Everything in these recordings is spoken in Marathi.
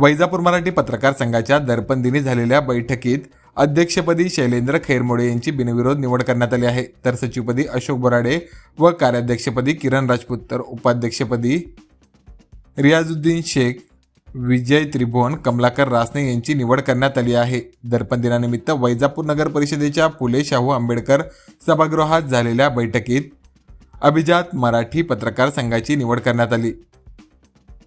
वैजापूर मराठी पत्रकार संघाच्या दर्पण दिनी झालेल्या बैठकीत अध्यक्षपदी शैलेंद्र खैरमोडे यांची बिनविरोध निवड करण्यात आली आहे. तर सचिवपदी अशोक बोराडे व कार्याध्यक्षपदी किरण राजपूत. तर उपाध्यक्षपदी रियाजुद्दीन शेख विजय त्रिभुवन कमलाकर रासने यांची निवड करण्यात आली आहे. दर्पण दिनानिमित्त वैजापूर नगर परिषदेच्या फुले शाहू आंबेडकर सभागृहात झालेल्या बैठकीत अभिजात मराठी पत्रकार संघाची निवड करण्यात आली.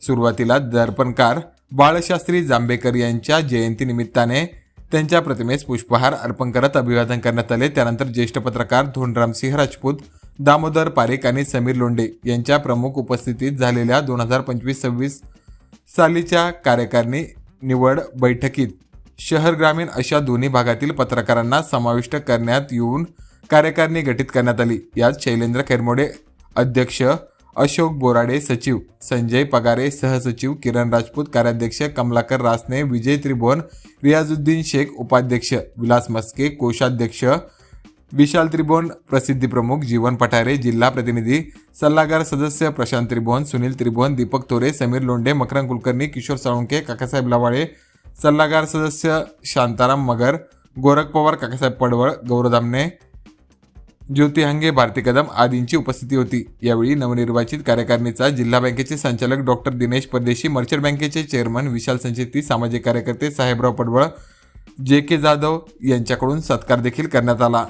सुरुवातीला दर्पणकार बाळशास्त्री जांभेकर यांच्या जयंतीनिमित्ताने त्यांच्या प्रतिमेस पुष्पहार अर्पण करत अभिवादन करण्यात आले. त्यानंतर ज्येष्ठ पत्रकार धोंडरामसिंह राजपूत दामोदर पारेख आणि समीर लोंडे यांच्या प्रमुख उपस्थितीत झालेल्या दोन हजार पंचवीस सव्वीस सालीच्या कार्यकारिणी निवड बैठकीत शहर ग्रामीण अशा दोन्ही भागातील पत्रकारांना समाविष्ट करण्यात येऊन कार्यकारिणी गठीत करण्यात आली. यात शैलेंद्र खैरमोडे अध्यक्ष अशोक बोराडे सचिव संजय पगारे सहसचिव किरण राजपूत कार्याध्यक्ष कमलाकर रासने विजय त्रिभुवन रियाजुद्दीन शेख उपाध्यक्ष विलास मस्के कोषाध्यक्ष विशाल त्रिभुवन प्रसिद्धी प्रमुख जीवन पठारे जिल्हा प्रतिनिधी सल्लागार सदस्य प्रशांत त्रिभुवन सुनील त्रिभुवन दीपक तोरे समीर लोंढे मकरंद कुलकर्णी किशोर साळुंके काकासाहेब लवाळे सल्लागार सदस्य शांताराम मगर गोरख पवार काकासाहेब पडवळ गौरव दामणे ज्योती हंगे भारती कदम आदींची उपस्थिती होती. यावेळी नवनिर्वाचित कार्यकारिणीचा जिल्हा बँकेचे संचालक डॉक्टर दिनेश परदेशी मर्चंट बँकेचे चेअरमन विशाल संचेती सामाजिक कार्यकर्ते साहेबराव पडवळ जे के जाधव यांच्याकडून सत्कार देखील करण्यात आला.